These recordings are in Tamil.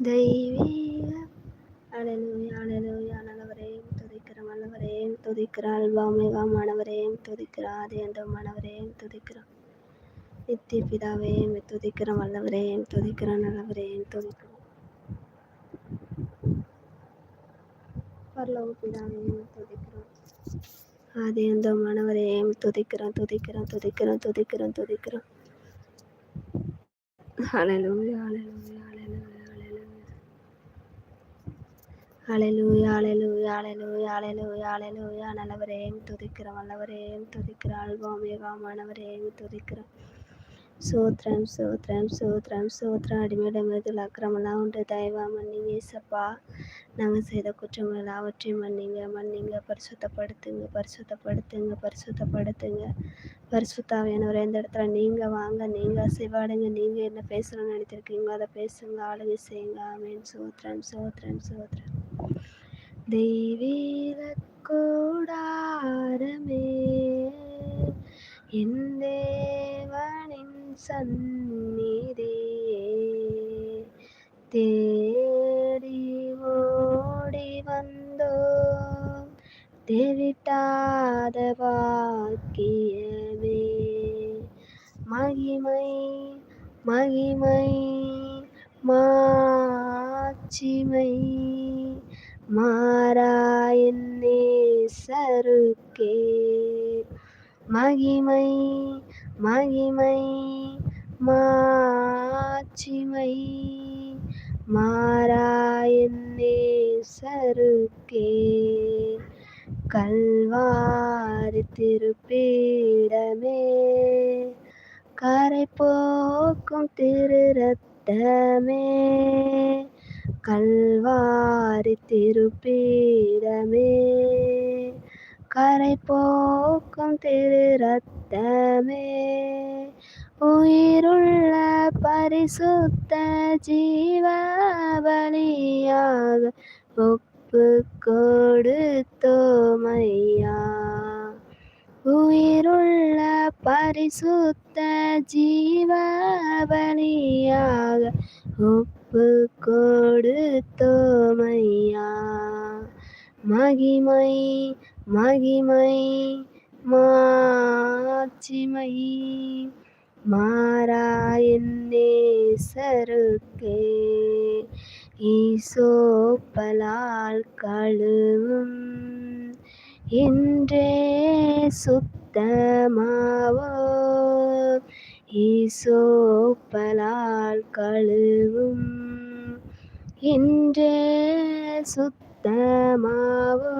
தெய்வீக. அலலுயா அலலுயா நல்லவரையும் துதிக்கிற மன்னவரையும் துதிக்கிற அல்வாமிகா மாணவரையும் துதிக்கிற ஆதியந்த மாணவரையும் துதிக்கிறான் நித்திய பிதாவே துதிக்கிற வல்லவரையும் துதிக்கிற நல்லவரையும் துதிக்கிறோம் பரலோக பிதாவையும் துதிக்கிறோம் ஆதியந்த மாணவரையும் துதிக்கிறோம் துதிக்கிறோம் துதிக்கிறோம் துதிக்கிறோம் துதிக்கிறோம் அலலுயா அலலுயா அலையூயா அலையூயா அலையூயா அலையூயா அலையூயா நல்லவரையும் துதிக்கிறோம் வல்லவரையும் துதிக்கிற அல்வாமேகாமானவரையும் துதிக்கிறோம் சோத்ரம் சோத்ரம் சோத்ரம் சோத்ரம் அடிமையிடமிருந்து அக்கிரமெல்லாம் உண்டு. தயவா மன்னிங்க ஏசப்பா. நாங்கள் செய்த குற்றங்கள் எல்லாவற்றையும் மன்னிங்க மன்னிங்க பரிசுத்தப்படுத்துங்க பரிசுத்தப்படுத்துங்க பரிசுத்தப்படுத்துங்க. பரிசுத்தாவியானவர் எந்த இடத்துல நீங்கள் வாங்க நீங்கள் சிவாடுங்க நீங்கள் என்ன பேசணும்னு நினைத்திருக்கீங்களோ அதை பேசுங்க ஆளுங்க செய்யுங்க. ஆமேன். சோத்ரம் சோத்ரம் சோத்ரம் தெய்வீக கூடாரமே என் தேவனின் கிரீடமே கரை போக்கும் திரு ரத்தமே. உயிருள்ள பரிசுத்த ஜீவாவளியாக ஒப்பு கொடுத்தோமையா உயிருள்ள பரிசுத்த ஜீவாவளியாக ஒப்பு கொடுத்தோமையா மகிமை மகிமை மாட்சிமை. மாறாயன்னே சருக்கே ஈசோப்பலால் கழுவும். இன்றே சுத்தமாவோ ஈசோப்பலால் கழுவும். இன்றே சுத்த சுத்தமாவோ?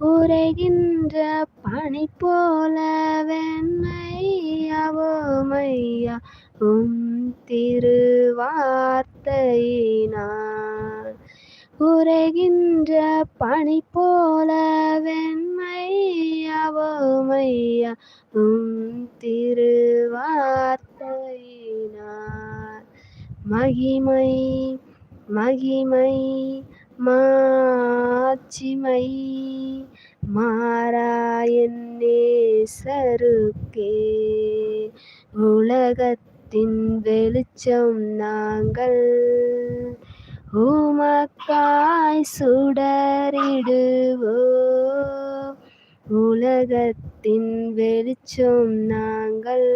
உரைகின்ற பனை போல வெண்மையாவோ மையா? உம் திருவார்த்தையினார் உரைகின்ற பனை போல வெண்மையாவோ மையா? உம் திருவார்த்தையினார் மகிமை மகிமை மாட்சிமை மாறாயன்னே சருக்கே உலகத்தின் வெளிச்சம் நாங்கள் உமக்காய் சுடரிடுவோ. உலகத்தின் வெளிச்சம் நாங்கள்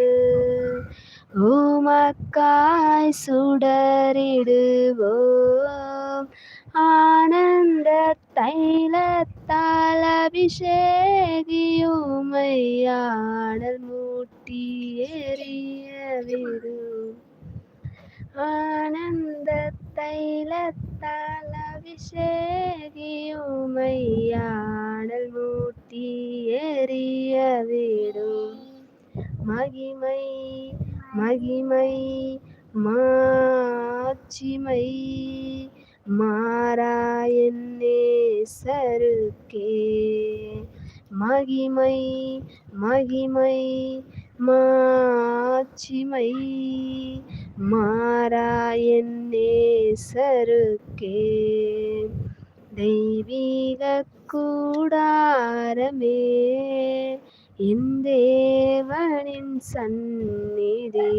உமக்காய் சுடரிடுவோம். ஆனந்த தைலத்தால் அபிஷேகியுமையாடல் மூட்டி எறிய விடும் ஆனந்த தைலத்தால் அபிஷேகியுமையாடல் மூட்டி எறிய விடும் மகிமை மகிமை மாட்சிமை மாறாயன்னேசருக்கே மகிமை மகிமை மாட்சிமை மாறாயன்னேசருக்கே தெய்வீக கூடாரமே என் தேவனின் சந்நிதியே.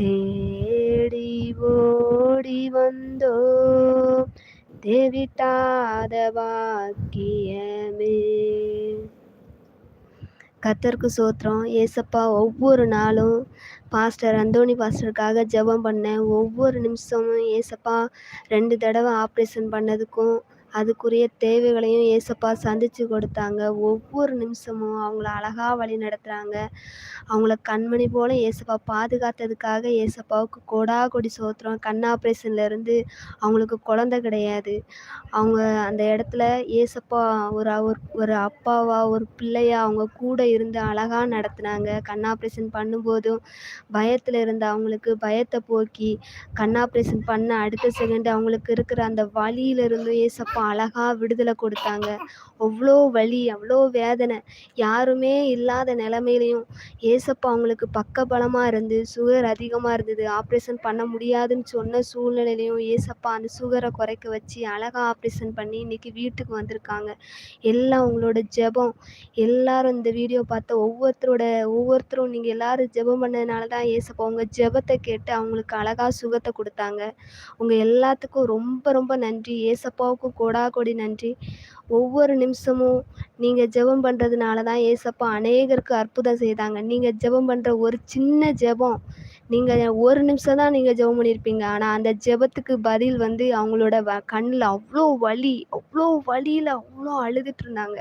தேடி ஓடி வந்தோ தேவிட்டாத வாக்கியமே. கத்தருக்கு சோத்திரம் ஏசப்பா ஒவ்வொரு நாளும் பாஸ்டர் அந்தோணி பாஸ்டருக்காக ஜெபம் பண்ணேன் ஒவ்வொரு நிமிஷமும் ஏசப்பா ரெண்டு தடவை ஆப்ரேஷன் பண்ணதுக்கும் அதுக்குரிய தேவைகளையும் ஏசப்பா சந்தித்து கொடுத்தாங்க. ஒவ்வொரு நிமிஷமும் அவங்கள அழகாக வழி நடத்துகிறாங்க அவங்கள கண்மணி போல் ஏசப்பா பாதுகாத்ததுக்காக ஏசப்பாவுக்கு கொடா கொடி சோத்திரம் கண் ஆப்ரேஷன்லேருந்து அவங்களுக்கு குழந்த கிடையாது. அவங்க அந்த இடத்துல ஏசப்பா ஒரு ஒரு அப்பாவா ஒரு பிள்ளையா அவங்க கூட இருந்து அழகாக நடத்துனாங்க. கண் ஆப்ரேஷன் பண்ணும்போதும் பயத்தில் இருந்த அவங்களுக்கு பயத்தை போக்கி கண் ஆப்ரேஷன் பண்ண அடுத்த செகண்ட் அவங்களுக்கு இருக்கிற அந்த வழியிலிருந்தும் ஏசப்பா அழகாக விடுதலை கொடுத்தாங்க. அவ்வளோ வலி அவ்வளோ வேதனை. யாருமே இல்லாத நிலமையிலையும் ஏ ஏசப்பா அவங்களுக்கு பக்கபலமாக இருந்து சுகர் அதிகமாக இருந்தது ஆப்ரேஷன் பண்ண முடியாதுன்னு சொன்ன சூழ்நிலையிலையும் ஏசப்பா அந்த சுகரை குறைக்க வச்சு அழகாக ஆப்ரேஷன் பண்ணி இன்றைக்கி வீட்டுக்கு வந்திருக்காங்க. எல்லாம் உங்களோட ஜெபம். எல்லாரும் இந்த வீடியோ பார்த்த ஒவ்வொருத்தரோட ஒவ்வொருத்தரும் நீங்கள் எல்லோரும் ஜெபம் பண்ணதுனால தான் ஏசப்பா உங்கள் ஜெபத்தை கேட்டு அவங்களுக்கு அழகாக சுகத்தை கொடுத்தாங்க. உங்கள் எல்லாத்துக்கும் ரொம்ப ரொம்ப நன்றி. ஏசப்பாவுக்கும் கொடா கொடி நன்றி. ஒவ்வொரு நிமிஷமும் நீங்கள் ஜெபம் பண்ணுறதுனால தான் ஏசப்பா அநேகருக்கு அற்புதம் செய்தாங்க. நீங்கள் நீங்கள் ஜெபம் பண்ணுற ஒரு சின்ன ஜெபம். நீங்கள் ஒரு நிமிஷம் தான் நீங்கள் ஜெபம் பண்ணியிருப்பீங்க ஆனால் அந்த ஜெபத்துக்கு பதில் வந்து அவங்களோட வ கண்ணில் அவ்வளோ வலி அவ்வளோ வலியில் அவ்வளோ அழுதுட்டு இருந்தாங்க.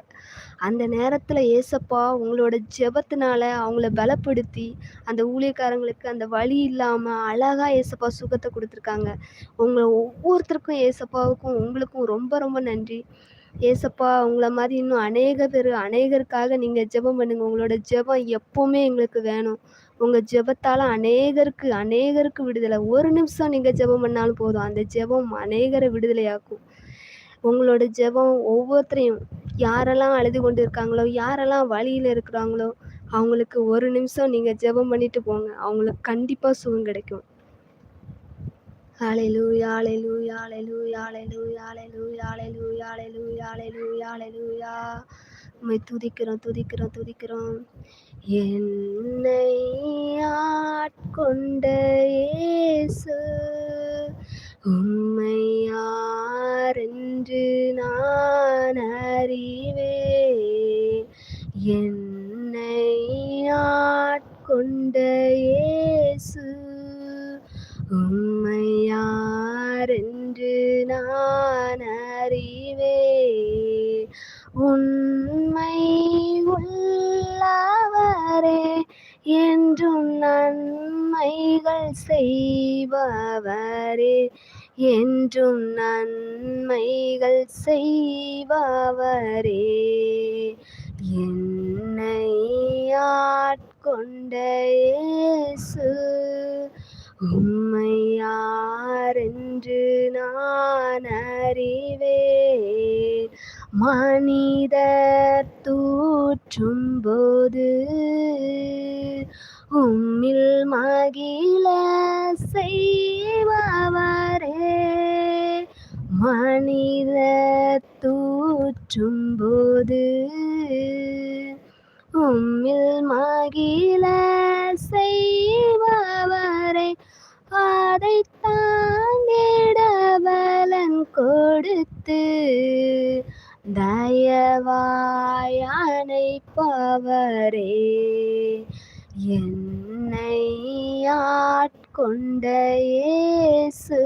அந்த நேரத்தில் ஏசப்பா உங்களோட ஜெபத்தினால அவங்கள பலப்படுத்தி அந்த ஊழியக்காரங்களுக்கு அந்த வலி இல்லாமல் அழகாக ஏசப்பா சுகத்தை கொடுத்துருக்காங்க. உங்களை ஒவ்வொருத்தருக்கும் ஏசப்பாவுக்கும் உங்களுக்கும் ரொம்ப ரொம்ப நன்றி. ஏசப்பா உங்களை மாதிரி இன்னும் அநேக பேர் அநேகருக்காக நீங்கள் ஜெபம் பண்ணுங்கள் உங்களோட ஜெபம் எப்போவுமே எங்களுக்கு வேணும். உங்கள் ஜெபத்தால் அநேகருக்கு அநேகருக்கு விடுதலை. ஒரு நிமிஷம் நீங்கள் ஜெபம் பண்ணாலும் போதும். அந்த ஜெபம் அநேகரை விடுதலையாக்கும். உங்களோட ஜெபம் ஒவ்வொருத்தரையும் யாரெல்லாம் அழுது கொண்டு இருக்காங்களோ யாரெல்லாம் வழியில் இருக்கிறாங்களோ அவங்களுக்கு ஒரு நிமிஷம் நீங்கள் ஜெபம் பண்ணிட்டு போங்க. அவங்களுக்கு கண்டிப்பாக சுகம் கிடைக்கும். ஹalleluya ஹalleluya ஹalleluya ஹalleluya ஹalleluya ஹalleluya ஹalleluya ஹalleluya ஹalleluya உம்மை துதிக்கிறோம் துதிக்கிறோம் துதிக்கிறோம் என்னை ஆட்கொண்ட இயேசு உம்மை யாரென்று நான் அறிவே என்னை ஆட்கொண்ட இயேசு உம்மையாரென்று நான் அறிவே உண்மை உள்ளவரே என்றும் நன்மைகள் செய்பவரே என்றும் நன்மைகள் செய்பவரே. என்னை ஆட்கொண்ட இயேசு உம்மையாரென்று நான் அறிவே மனிதர் தூற்றும் போது உம்மில் மகிழ செய்வாரே மனித தூற்றும் போது உம்மில் மகிழ அதை தாங்கிட பலன் கொடுத்து தயவாய் அணைப்பவரே என்னை ஆட்கொண்ட இயேசு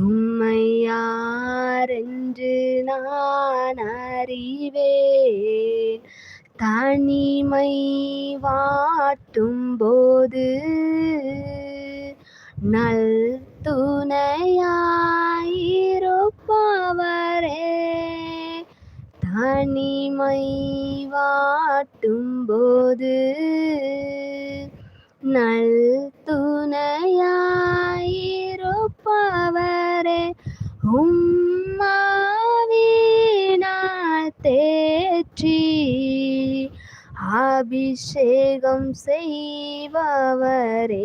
உம்மை யாரென்று நான் அறிவேன். தனிமை வாட்டும் போது நல் துணையாயிருப்பவரே தனிமை வாட்டும் போது நல் துணையாயிருப்பவரே உம்மாவினால் தேற்றி அபிஷேகம் செய்பவரே.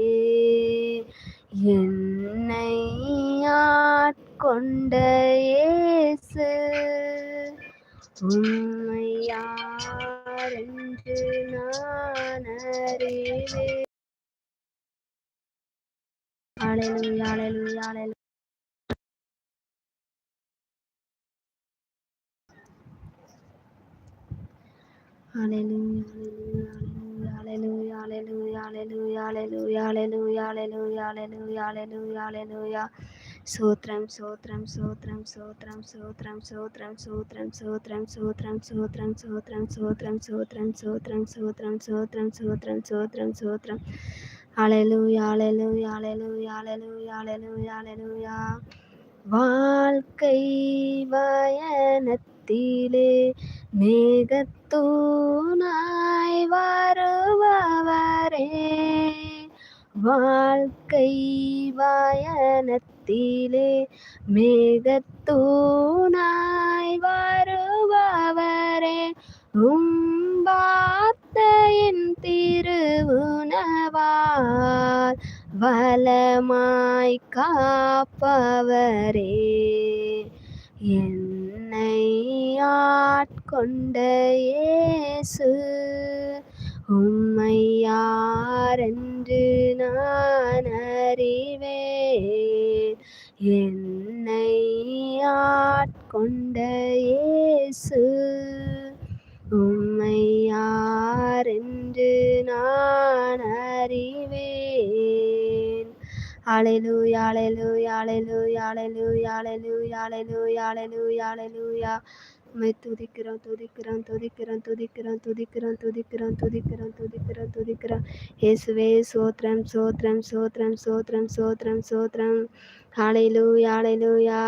என்னை ஆட்கொண்ட இயேசு. உம்மை யாரென்று நான் அறிவேன். அலையலு அலையலு அலையலு அலையலு அலையலு యాలెలు యాలెలు యాలెలు యాలెలు యాలెలు యాలెలు యాలెలు యాలెలు యాలెలు యా సూత్రం సూత్రం సూత్రం సూత్రం సూత్రం సూత్రం సూత్రం సూత్రం సూత్రం సూత్రం సూత్రం సూత్రం సూత్రం సూత్రం సూత్రం సూత్రం సూత్రం సూత్రం సూత్రం యాలెలు యాలెలు యాలెలు యాలెలు యాలెలు యాలెలు యా வாழ்க்கை வயனத்திலே மேகத்தூனாய் வருபவரே. வாழ்க்கை வயனத்திலே மேகத்தூனாய் திருவுணவால் வலமாய் காப்பவரே. என்னை ஆட்கொண்ட இயேசு உம்மை யாரென்று நான் அறிவேன். என்னை ஆட்கொண்ட இயேசு உம்மை யாரென்று நான் அறிவேன். அலையூயா அலையூயா அலையூயா அலையூயா அலையூயா அலையூயா அலையூயா அலையூயா உம்மை துதிக்கிறோம் துதிக்கிறோம் துதிக்கிறோம் துதிக்கிறோம் துதிக்கிறோம் துதிக்கிறோம் துதிக்கிறோம் துதிக்கிறோம் துதிக்கிறோம். இயேசுவே சோத்ரம் சோத்ரம் சோத்ரம் சோத்ரம் சோத்ரம் சோத்ரம் அலையூயா அலையூயா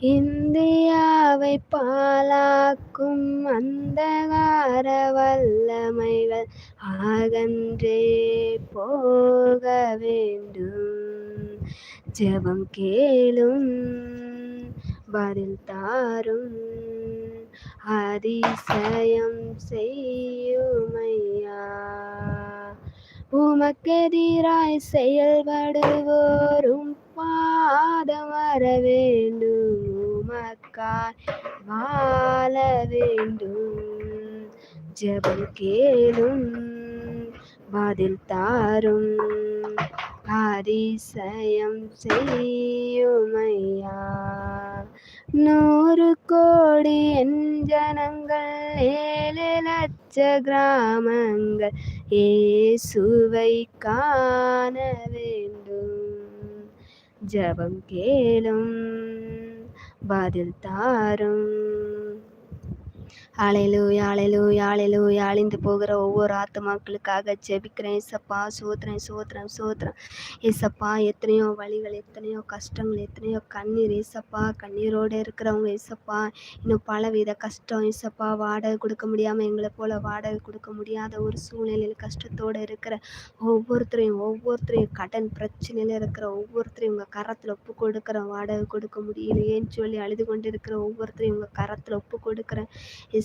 இந்தியாவை பாலாக்கும் அந்தகார வல்லமைகள் ஆகன்றே போக வேண்டும். ஜெபம் கேளும் பதில் தாரும் அதிசயம் செய்யுமையா? உமக்கெதிராய் செயல்படுவோரும் பாதம் வர வேண்டும் உமக்காய் வாழ வேண்டும். ஜபம் கேளும் பதில் தாரும். அதிசயம் செய்யுமையா. நூறு கோடி என் ஜனங்கள் ஏழு லட்ச கிராமங்கள். இயேசுவை காண வேண்டும். ஜபம் கேளும் பதில் தாரும் அலையிலூயா அலையிலூயா அலையிலூயா அழிந்து போகிற ஒவ்வொரு ஆத்மாக்களுக்காக ஜெபிக்கிறேன். இசப்பா சோத்திரம் சோத்திரம் சோத்திரம். இசப்பா எத்தனையோ வழிகள் எத்தனையோ கஷ்டங்கள் எத்தனையோ கண்ணீர். இசப்பா கண்ணீரோடு இருக்கிறவங்க இசப்பா இன்னும் பலவித கஷ்டம். இசப்பா வாடகை கொடுக்க முடியாமல் எங்களை போல் வாடகை கொடுக்க முடியாத ஒரு சூழ்நிலையில் கஷ்டத்தோடு இருக்கிற ஒவ்வொருத்தரையும் ஒவ்வொருத்தரையும் கடன் பிரச்சனையில் இருக்கிற ஒவ்வொருத்தரையும் உங்கள் கரத்தில் ஒப்பு கொடுக்குறேன். வாடகை கொடுக்க முடியலையேன்னு சொல்லி அழுது கொண்டு இருக்கிற ஒவ்வொருத்தரையும் உங்கள் கரத்தில் ஒப்பு கொடுக்குறேன்.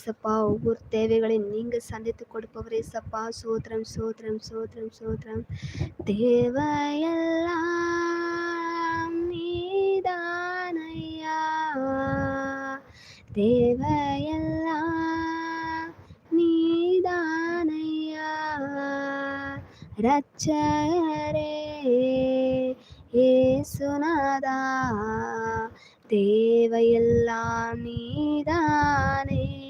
ஏசப்பா ஒவ்வொரு தேவைகளையும் நீங்கள் சந்தித்து கொடுப்பவர் ஏசப்பா. சோத்திரம் சோத்திரம் சோத்திரம் சோத்திரம். தேவையெல்லாம் நீதானையா? தேவையெல்லாம் நீதானையா? ரச்சரே ஏசுநாதா தேவையெல்லாம் நீதானே.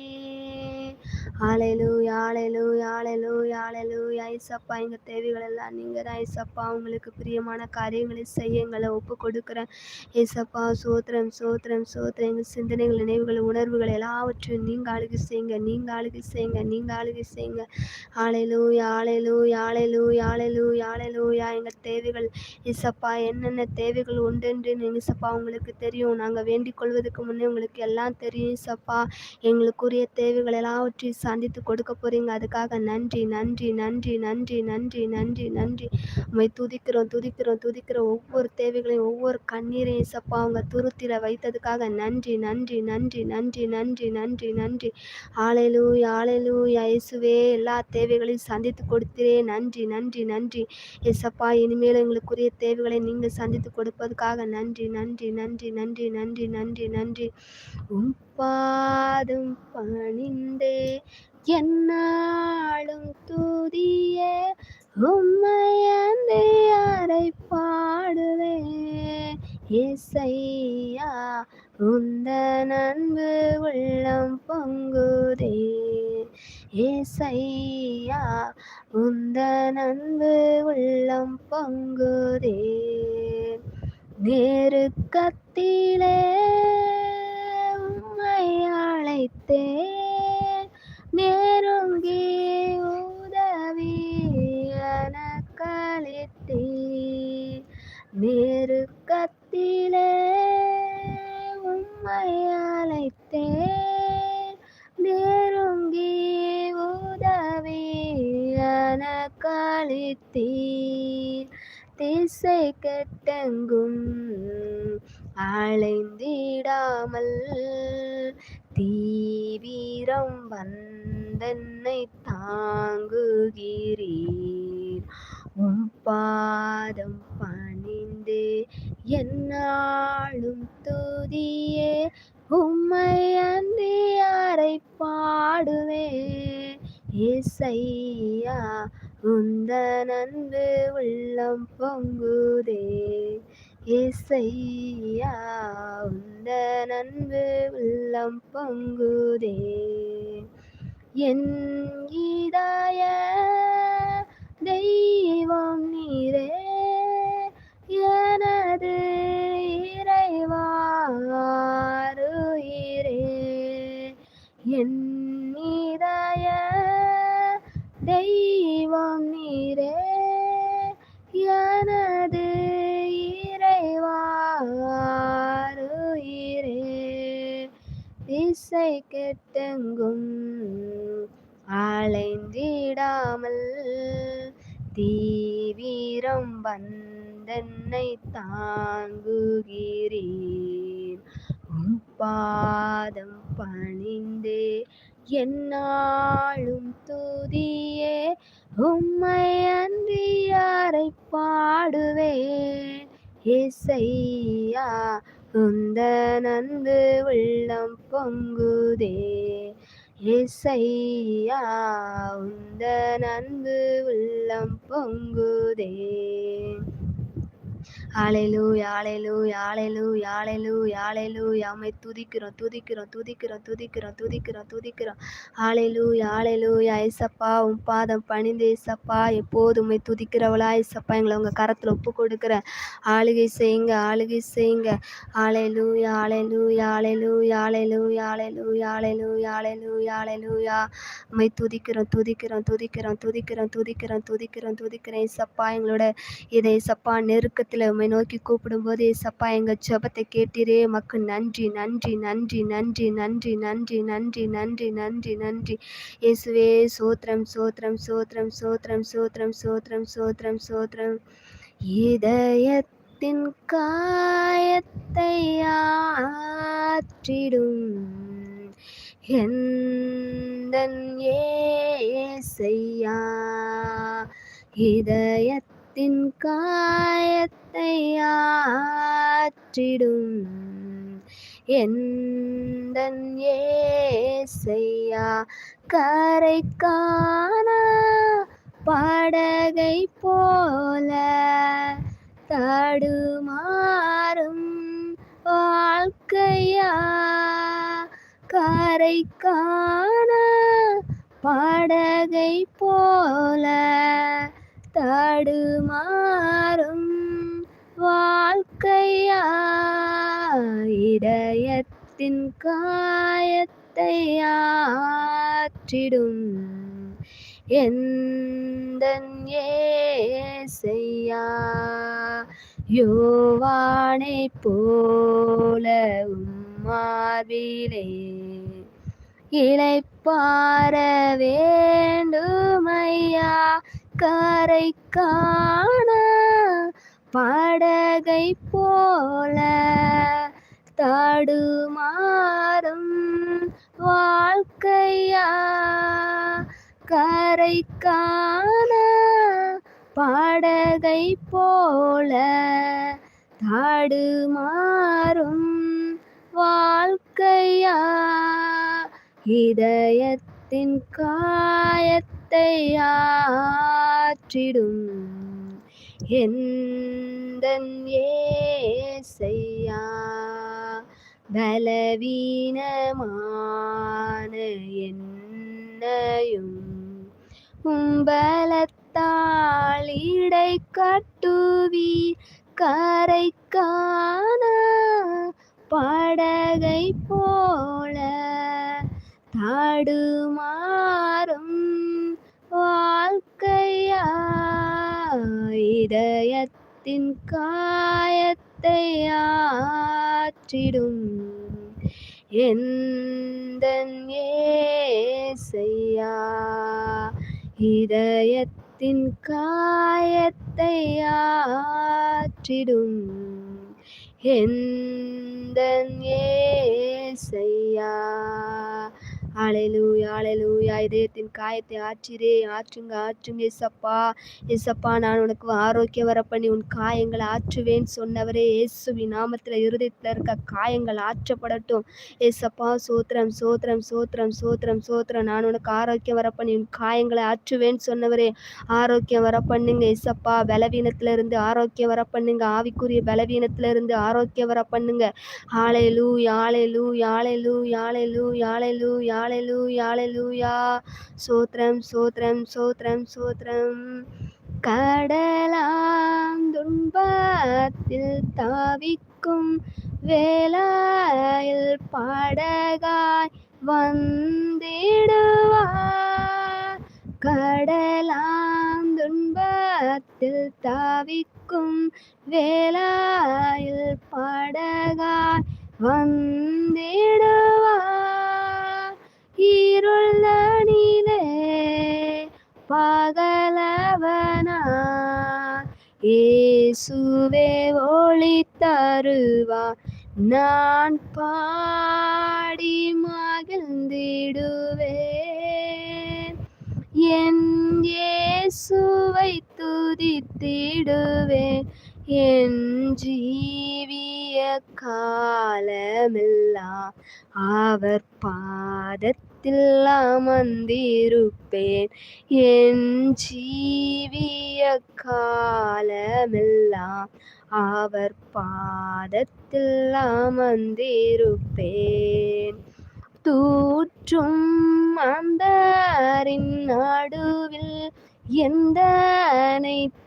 ஆலையிலூயா யாழையிலு யாழையிலு யாழையிலு ஐசப்பா எங்கள் தேவைகள் எல்லாம் நீங்கள் தான் ஐசப்பா உங்களுக்கு பிரியமான காரியங்களை செய்ய எங்களை ஒப்பு கொடுக்குறேன் ஏசப்பா சோத்திரம் சோத்திரம் சோத்திரம். எங்கள் சிந்தனைகள் நினைவுகள் உணர்வுகள் எல்லாவற்றையும் நீங்கள் அழுகி செய்யுங்க நீங்கள் அழுகி செய்யுங்க நீங்கள் அழுகி செய்யுங்க. ஆலையிலு யாழையிலு யாழையிலு யாழையிலு யாழையிலு யா எங்கள் தேவைகள் இசப்பா என்னென்ன தேவைகள் உண்டுன்னு நீங்கள் சப்பா உங்களுக்கு தெரியும். நாங்கள் வேண்டிக் கொள்வதற்கு முன்னே உங்களுக்கு எல்லாம் தெரியும் இசப்பா எங்களுக்குரிய தேவைகள் எல்லாவற்றையும் சந்தித்து கொடுக்க போறீங்க அதுக்காக நன்றி நன்றி நன்றி நன்றி நன்றி நன்றி நன்றி உண்மை துதிக்கிறோம் துதிக்கிறோம் துதிக்கிறோம் ஒவ்வொரு தேவைகளையும் ஒவ்வொரு கண்ணீரையும் சப்பா அவங்க துருத்தில வைத்ததுக்காக நன்றி நன்றி நன்றி நன்றி நன்றி நன்றி நன்றி ஆலையிலூ ஆலையிலூ இயேசுவே எல்லா தேவைகளையும் சந்தித்து கொடுத்திரே நன்றி நன்றி நன்றி எசப்பா இனிமேல் எங்களுக்குரிய தேவைகளை நீங்கள் சந்தித்து கொடுப்பதுக்காக நன்றி நன்றி நன்றி நன்றி நன்றி நன்றி நன்றி உம் பாதம் பணிந்தே என்னாலும் துதிய உம்மையந்தே யாரை பாடுவே இசையா உந்த நண்பு உள்ளம் பொங்குதே. ஏசையா உந்த நண்பு உள்ளம் பொங்குதே. நெருக்கத்திலே அழைத்தேன் நெருங்கி உதவி எனக்களித்தே நெருக்கத்திலே உம்மை அழைத்தேன். நெருங்கி உதவி எனக்களித்தீர். திசை கட்டங்கும் அலைந்திடாமல் தீவிரம் வந்தன்னை தாங்குகிறீர். உம் பாதம் பணிந்து என்னாலும் துதியே உம்மை அந்தி அறை பாடுவே இசையா உந்த நன்பு உள்ளம் பொங்கு இசையா உந்த நன்பு உள்ளம் பொங்குதே. என் இதாய தெய்வம் நீரே. எனது இறைவாருயிரே. என் இதாய தெய்வம் நீரே. எனது இறைவாருயிரே திசை கெட்டெங்கும் அலைந்திடாமல் தீவிரம் வந்தென்னை தாங்குகிறேன் உம் பாதம் பணிந்தே என்னாலும் துதியே. உம்மை அன்றி யாரை பாடுவேன்? இசையா உந்த நந்து உள்ளம் பொங்குதே. இசையா உந்த நன்பு உள்ளம் பொங்குதே. ஆலையிலு யாழைலு யாழையிலு யாழையிலு யாழைலு யாமை துதிக்கிறோம் துதிக்கிறோம் துதிக்கிறோம் துதிக்கிறோம் துதிக்கிறோம் துதிக்கிறோம். ஆலையிலு யாழைலு ஐசப்பா உன் பாதம் பணிந்து ஐசப்பா எப்போதுமே துதிக்கிறவளா ஐசப்பா? எங்களை உங்கள் கரத்தில் ஒப்பு கொடுக்குறேன் ஆளுகை செய்யுங்க ஆளுகை செய்யுங்க. ஆலையிலு யாழையிலு யாழையிலு யாழைலு யாழைலு யாழைலு யாழைலு யாழைலு யா மை துதிக்கிறோம் துதிக்கிறோம் துதிக்கிறோம் துதிக்கிறோம் துதிக்கிறோம் துதிக்கிறோம். துதிக்கிறேன் ஐசப்பா எங்களோட இதை சப்பா நெருக்கத்தில் உண்மை நோக்கி கூப்பிடும்போது ஏசப்பா எங்கள் ஜபத்தை கேட்டீரே மக்கு நன்றி நன்றி நன்றி நன்றி நன்றி நன்றி நன்றி நன்றி நன்றி நன்றி. இயேசுவே சோத்திரம் சோத்திரம் சோத்திரம் சோத்திரம் சோத்திரம் சோத்திரம் சோத்திரம் சோத்திரம். இதயத்தின் காயத்தை ஆற்றிடும் எந்தன் ஏசையா. காயத்தின் காயத்தை ஆற்றிடும் எந்தன் ஏசையா? கரை காண படகை போல தடுமாறும் வாழ்க்கையா? கரை காண படகை போல தடுமாறும் வாழ்க்கையா காயத்தை ஆற்றிடும். எந்தன் ஏசையா? யோவானை போல உம்மாவிலே இளைப்பாறும் பார வேண்டுமையா? கரை காண படகை போல தடுமாறும் வாழ்க்கையா? கரை காண படகை போல தடுமாறும் வாழ்க்கையா? இதயத்தின் காயத்தையா? காற்றிடும். எந்தன் ஏசையா? பலவீனமான என்னையும் உம்பலத்தால் இடை கட்டுவீர். கரை காண படகை போல தாடுமாறும் வாழ்க்கையா இதயத்தின் காயத்தை ஆற்றிடும். எந்தன் ஏசையா? இதயத்தின் காயத்தை ஆற்றிடும். எந்தன் ஏசையா? அலையலூயா அலையலூயா இதயத்தின் காயத்தை ஆற்றிரே ஆற்றுங்க ஆற்றுங்க எசப்பா எசப்பா நான் உனக்கு ஆரோக்கியம் வர பண்ணி உன் காயங்களை ஆற்றுவேன் சொன்னவரே. இயேசுவி நாமத்தில் இருதயத்தில் இருக்க காயங்கள் ஆற்றப்படட்டும். எசப்பா சோத்திரம் சோத்திரம் சோத்திரம் சோத்திரம் சோத்திரம். நான் உனக்கு ஆரோக்கியம் வர பண்ணி உன் காயங்களை ஆற்றுவேன் சொன்னவரே. ஆரோக்கியம் வர பண்ணுங்க எசப்பா பலவீனத்துல இருந்து ஆரோக்கியம் வர பண்ணுங்க ஆவிக்குரிய பலவீனத்திலிருந்து ஆரோக்கியம் வர பண்ணுங்க ஆலையலூ யாழைலூ யாழைலூ யாழைலூ யா யாழைலூ யாழைலூயா சோத்ரம் சோத்ரம் சோத்ரம் சோத்ரம் கடலாம் துன்பத்தில் தாவிக்கும் வேலாயில் படகாய் வந்திடுவார். கடலாம் துன்பத்தில் தாவிக்கும் வேலாயில் படகாய் வந்திடுவார். இருளனிலே நீலே இயேசுவே ஒளி தருவா நான் பாடி மகிழ்ந்திடுவேன். என் இயேசுவை துதித்திடுவேன். என் ஜீ காலமெல்லாம் அவர் பாதத்தில் அமர்ந்திருப்பேன். என் ஜீவிய காலமெல்லாம் அவர் பாதத்தில் அமர்ந்திருப்பேன். தூற்றும் அந்தரின் நடுவில் எந்த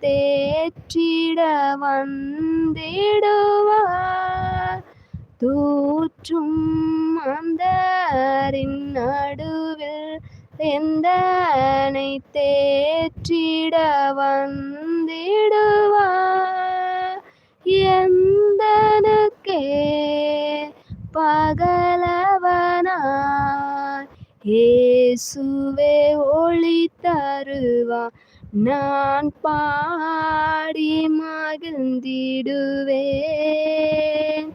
தேற்றிட வந்திடுவார்? தூற்றும் அந்தரின் நடுவில் எந்த தேற்றிட வந்திடுவார்? எந்தனுக்கே பகலவனா இயேசுவே ஒளி தருவா. நான் பாடி மகிழ்ந்திடுவேன்.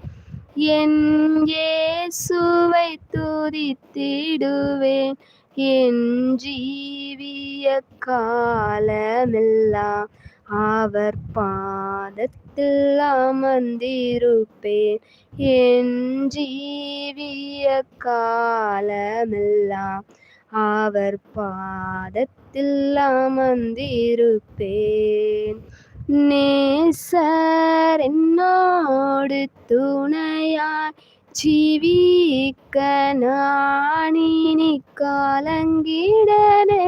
என் இயேசுவை துதித்திடுவேன். என் ஜீவிய காலமெல்லாம் அவர் பாதத்தில் அமர்ந்திருப்பேன். என் ஜீவிய காலமெல்லாம் அவர் பாதத்தில் அமர்ந்திருப்பேன். நேசர் என்னோடு துணையாய் ஜீவிக்க நானினி காலங்கிடனே.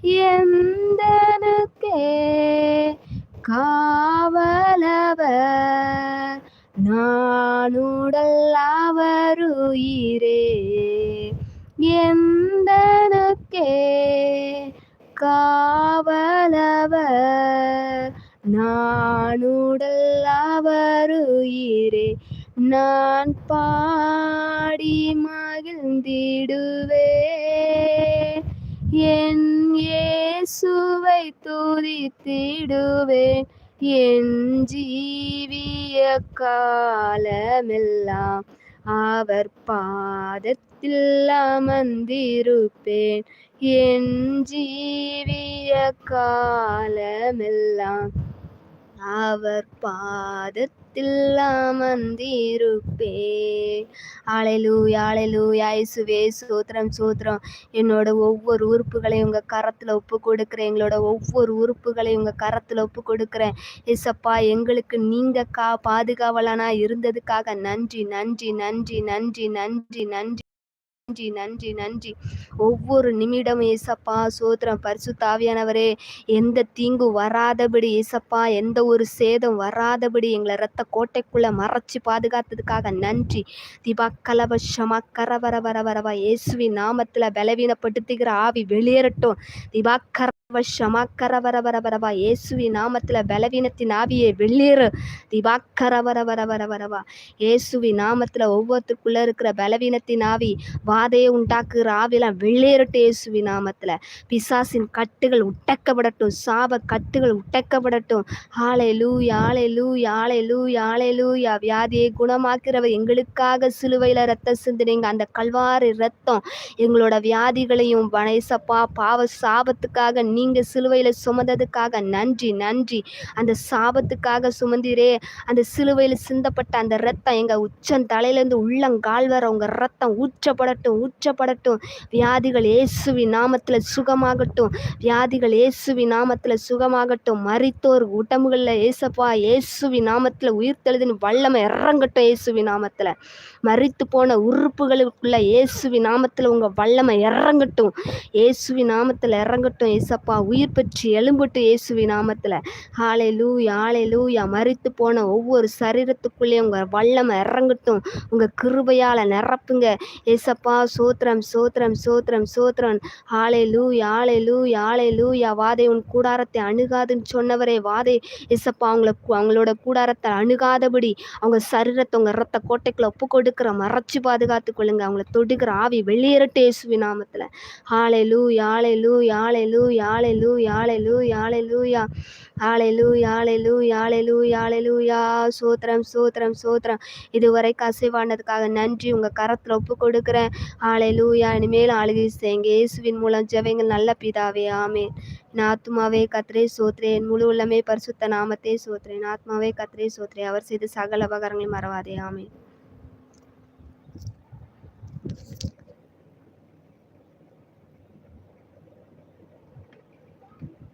எந்த നാനുടല്ലാവരുയിരേ എന്തനൊക്കെ കാവലവർ നാനുടല്ലാവരുയിരേ நான் பாடி மகிழ்ந்திடுவே என் ஏசுவை துதித்திடுவேன் என் ஜீவிய காலமெல்லாம் அவர் பாதத்தில் அமர்ந்திருப்பேன். என் ஜீவிய காலமெல்லாம் அவர் பாதத்தில் அமர்ந்திருப்பே ஆளைலூயா ஆளைலூயா யாயசுவே சோத்திரம் சோத்திரம் என்னோட ஒவ்வொரு உறுப்புகளையும் உங்கள் கரத்தில் ஒப்பு கொடுக்குறேன். எங்களோட ஒவ்வொரு உறுப்புகளையும் உங்கள் கரத்தில் ஒப்பு கொடுக்குறேன். இசப்பா எங்களுக்கு நீங்கள் கா பாதுகாவலானா இருந்ததுக்காக நன்றி நன்றி நன்றி நன்றி நன்றி நன்றி. நன்றி நன்றி நன்றி. ஒவ்வொரு நிமிடம் ஏசப்பா சோத்திரம் பரிசு தாவியானவரே எந்த தீங்கு வராதபடி ஏசப்பா எந்த ஒரு சேதம் வராதபடி எங்களை ரத்த கோட்டைக்குள்ளே மறைச்சி பாதுகாத்ததுக்காக நன்றி. திபா கலவசமா கரவர வர வரவா இயேசுவி நாமத்தில் பலவீனப்படுத்துகிற ஆவி வெளியேறட்டும். திபாக்கர கர ஷமாக்கர வர வர வரவா இயேசுவி நாமத்துல பலவீனத்தின் ஆவியை வெளியேறு திபாக்கர வர வர வர வரவா இயேசுவி நாமத்துல ஒவ்வொருத்துக்குள்ளே இருக்கிற பலவீனத்தின் ஆவி வாதையை உண்டாக்குற ஆவிலாம் வெளியேறட்டும் இயேசுவி நாமத்துல. பிசாசின் கட்டுகள் உட்டக்கப்படட்டும் சாப கட்டுகள் உட்டக்கப்படட்டும். ஆலை லூ யாழை லூ யாழை லூ யாழை லூ யா வியாதியை குணமாக்குறவர் எங்களுக்காக சிலுவையில ரத்த சிந்தினீங்க. அந்த கல்வாரி ரத்தம் எங்களோட வியாதிகளையும் வனேசப்பா பாவ சாபத்துக்காக நீ நீங்கள் சிலுவையில் சுமந்ததுக்காக நன்றி நன்றி. அந்த சாபத்துக்காக சுமந்திரே. அந்த சிலுவையில் சிந்தப்பட்ட அந்த ரத்தம் எங்கள் உச்சம் தலையிலேருந்து உள்ளங்கால் வர உங்கள் ரத்தம் ஊற்றப்படட்டும் ஊற்றப்படட்டும். வியாதிகள் இயேசுவி நாமத்தில் சுகமாகட்டும் வியாதிகள் இயேசுவி நாமத்தில் சுகமாகட்டும். மறித்தோர் உடம்புகளில் ஏசப்பா இயேசுவி நாமத்தில் உயிர்த்தெழுதின் வல்லமை இறங்கட்டும் இயேசுவி நாமத்தில். மறித்து போன உறுப்புகளுக்குள்ள இயேசுவி நாமத்தில் உங்கள் வல்லமை இறங்கட்டும். இயேசுவி நாமத்தில் இறங்கட்டும் ஏசப்பா. உயிர் பெற்று எலும்பட்டு இயேசுவி நாமத்தில். ஆலை லூயா ஆலை லூயா மறித்து போன ஒவ்வொரு சரீரத்துக்குள்ளேயும் உங்கள் வல்லமை இறங்கட்டும். உங்கள் கிருபையால் நிரப்புங்க. ஏசப்பா சோத்திரம் சோத்திரம் சோத்திரம் சோத்திரம். ஆலை லூயா ஆலை லூயா ஆலை லூயா வாதை உன் கூடாரத்தை அணுகாதுன்னு சொன்னவரே வாதை. ஏசப்பா அவங்கள அவங்களோட கூடாரத்தை அணுகாதபடி அவங்க சரீரத்தை உங்கள் ரத்த கோட்டைக்குள்ள ஒப்பு இருக்கிற மறைச்சி பாதுகாத்து கொள்ளுங்க. அவங்கள தொடுக்கிற ஆவி வெளியேறட்டு இயேசுவி நாமத்தில். ஆளையிலு யாழையிலு யாழையிலு யாழையிலு யாழைலு யாழைலு யா ஆளையிலு யாழையிலு யாழையிலு யாழையிலு யா சோத்திரம் சோத்திரம் சோத்திரம். இதுவரைக்கும் அசைவானதுக்காக நன்றி. உங்கள் கரத்தில் ஒப்பு கொடுக்குறேன். ஆளையிலு யா இனிமேல் ஆளுகை செய்யுங்க. இயேசுவின் மூலம் ஜெவங்கள் நல்ல பிதாவே. ஆமே என் ஆத்மாவே கத்திரே சோத்ரே. என் முழு உள்ளமே பரிசுத்த நாமத்தே சோத்ரே. என் ஆத்மாவே கத்திரே சோத்ரே. அவர் செய்த சகல அபகாரங்களை மறவாதே. ஆமே